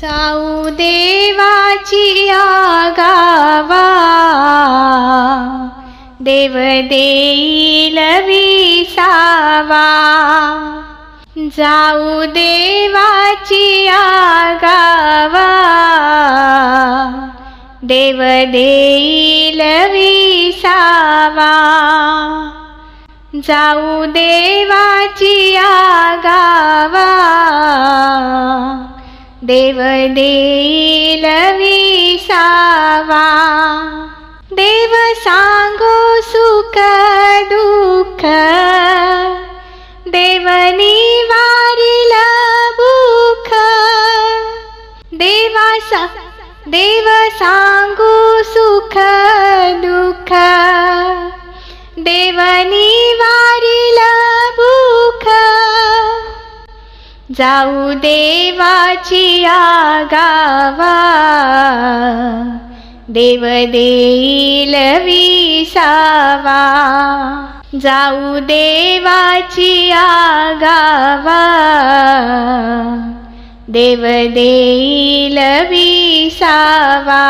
जाऊ देवाची आगावा. देव देईल विसावा. जाऊ देवाची आगावा. देव देईल विसावा. जाऊ देवाची आगावा. देव देईल विसावा देव सांगो सुख दुःख देवनी वारिल भूख देवा सा देव सांगो सुख जाऊ देवाची आगावा. देव देईल विसावा. जाऊ देवाची आगावा. देव देईल विसावा.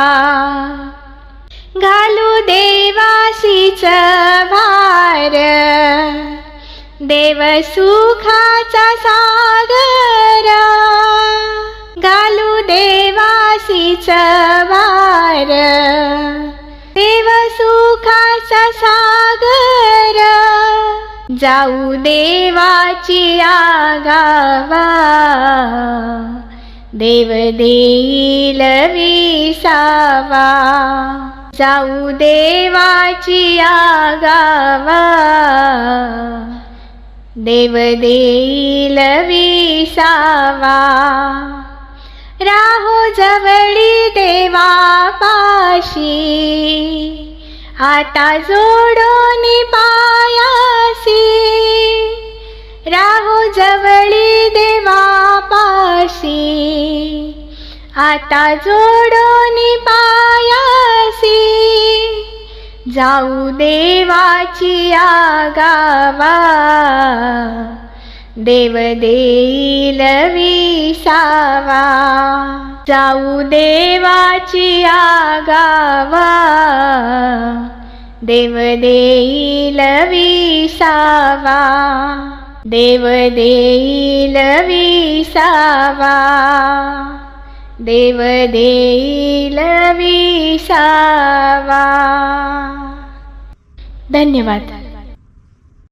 घालू देवासीच भार. देव सुखाचा देवासीच वार. देव सुखाचा सागर. जाऊ देवाची आगावा. देव देईल विसावा. जाऊ देवाची आगावा. देव देईल विसावा. राहो जवळी देवा पाशी आता जोडून पायासी राहो जवळी देवा पाशी आता जोडून पायासी जाऊ देवाची आगावा. देव देईल विसावा. जाऊ देवाची आगावा. देव देईल विसावा. देव देईल विसावा. देव देईल विसावा. धन्यवाद.